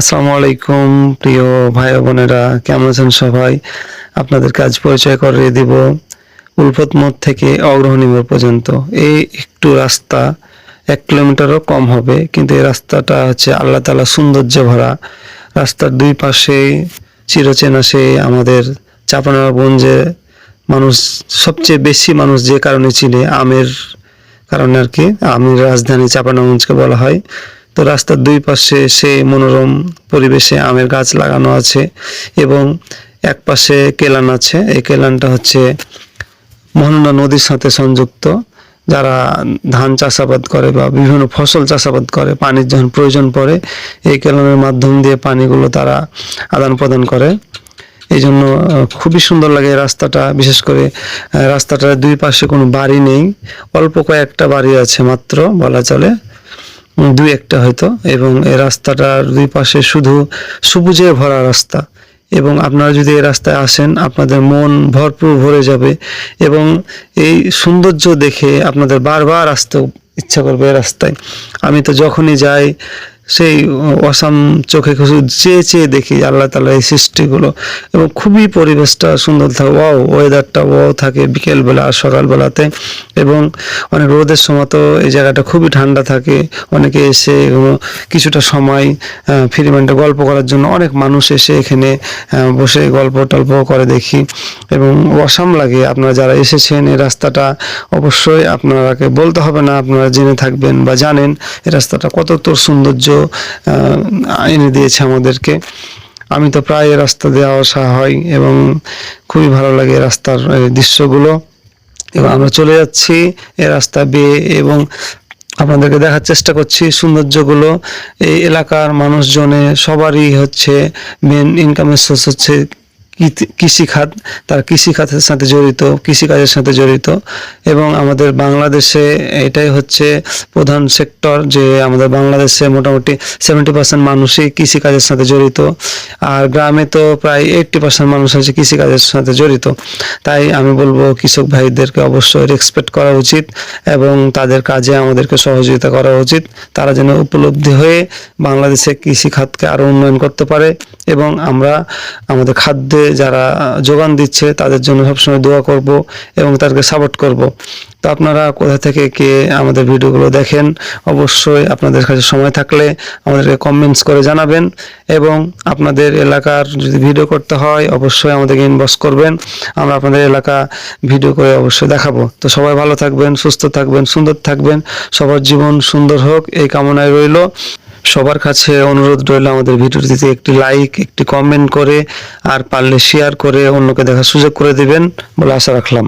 আসসালামু আলাইকুম, প্রিয় ভাই বোনেরা, কেমন আছেন সবাই? আপনাদের কাজ পরিচয় করিয়ে দিব উলফত মোড় থেকে অগ্রহণী মোড় পর্যন্ত। এই একটু রাস্তা এক কিলোমিটারও কম হবে, কিন্তু এই রাস্তাটা হচ্ছে আল্লাহ তালা সৌন্দর্য ভরা। রাস্তার দুই পাশে চিরচেনা সে আমাদের চাপানাগঞ্জে মানুষ, সবচেয়ে বেশি মানুষ যে কারণে চিনে আমের কারণে আর কি, আমের রাজধানী চাপানাগঞ্জকে বলা হয়। তো রাস্তার দুই পাশে সে মনোরম পরিবেশে আমের গাছ লাগানো আছে এবং এক পাশে কেলান আছে। এই কেলানটা হচ্ছে মোহনা নদীর সাথে সংযুক্ত। যারা ধান চাষাবাদ করে বা বিভিন্ন ফসল চাষাবাদ করে, পানির যখন প্রয়োজন পড়ে, এই কেলানের মাধ্যম দিয়ে পানিগুলো তারা আদান প্রদান করে। এই জন্য খুবই সুন্দর লাগে রাস্তাটা। বিশেষ করে রাস্তাটার দুই পাশে কোনো বাড়ি নেই। অল্প কয়েকটা বাড়ি আছে মাত্র বলা চলে। দুই একটা হয়তো, এবং এ রাস্তাটার দুই পাশে শুধু সবুজে ভরা রাস্তা। এবং আপনারা যদি এই রাস্তায় আসেন, আপনাদের মন ভরপুর ভরে যাবে, এবং এই সৌন্দর্য দেখে আপনাদের বারবার আসতে ইচ্ছা করবে এই রাস্তায়। আমি তো যখনই যাই সেই অসাম চোখে শুধু চেয়ে চেয়ে দেখি আল্লাহ তালা এই সৃষ্টিগুলো এবং খুবই পরিবেশটা সুন্দর থাকে। ওয়াও ওয়েদারটা ওয়াও থাকে বিকেলবেলা আর সকালবেলাতে এবং অনেক রোদের সময় তো এই জায়গাটা খুবই ঠান্ডা থাকে। অনেকে এসে কিছুটা সময় ফ্রি মাইন্ডে গল্প করার জন্য অনেক মানুষ এসে এখানে বসে গল্প টল্প করে দেখি এবং অসাম লাগে। আপনারা যারা এসেছেন এই রাস্তাটা অবশ্যই আপনারাকে বলতে হবে না, আপনারা জেনে থাকবেন বা জানেন এই রাস্তাটা কত তোর সৌন্দর্য আহ, এনে দিয়েছে আমাদেরকে। আমি তো প্রায় রাস্তা দিয়ে আসা হয় এবং খুবই ভালো লাগে রাস্তার দৃশ্যগুলো। এবং আমরা চলে যাচ্ছি এ রাস্তা বেয়ে এবং আপনাদেরকে দেখার চেষ্টা করছি সৌন্দর্যগুলো। এই এলাকার মানুষজনে সবারই হচ্ছে মেন ইনকামের সোর্স হচ্ছে কৃষিখাত, তারা কৃষিখাতের সাথে জড়িত, কৃষিকাজের সাথে জড়িত, এবং আমাদের বাংলাদেশে এটাই হচ্ছে প্রধান সেক্টর যে আমাদের বাংলাদেশে মোটামুটি সেভেন্টি পার্সেন্ট মানুষই কৃষিকাজের সাথে জড়িত, আর গ্রামে তো প্রায় এইট্টি পার্সেন্ট মানুষ আছে কৃষিকাজের সাথে জড়িত। তাই আমি বলব কৃষক ভাইদেরকে অবশ্যই রেসপেক্ট করা উচিত, এবং তাদের কাজে আমাদেরকে সহযোগিতা করা উচিত। তারা যেন উপলব্ধি হয়ে বাংলাদেশে কৃষি খাতকে আরও উন্নয়ন করতে পারে, এবং আমরা আমাদের খাদ্যে যারা যোগান দিচ্ছে, তাদের জন্য সবসময় দোয়া করব এবং তাদেরকে সাপোর্ট করব। তো আপনারা কোথা থেকে কে আমাদের ভিডিওগুলো দেখেন, অবশ্যই আপনাদের কাছে সময় থাকলে আমাদেরকে কমেন্টস করে জানাবেন এবং আপনাদের এলাকার যদি ভিডিও করতে হয়, অবশ্যই আমাদেরকে ইনবক্স করবেন। আমরা আপনাদের এলাকা ভিডিও করে অবশ্যই দেখাবো। তো সবাই ভালো থাকবেন, সুস্থ থাকবেন, সুন্দর থাকবেন। সবার জীবন সুন্দর হোক, এই কামনায় রইল। সবার কাছে অনুরোধ রইল আমাদের ভিডিওটিতে একটি লাইক, একটি কমেন্ট করে, আর পারলে শেয়ার করে অন্যকে দেখার সুযোগ করে দিবেন বলে আশা রাখলাম।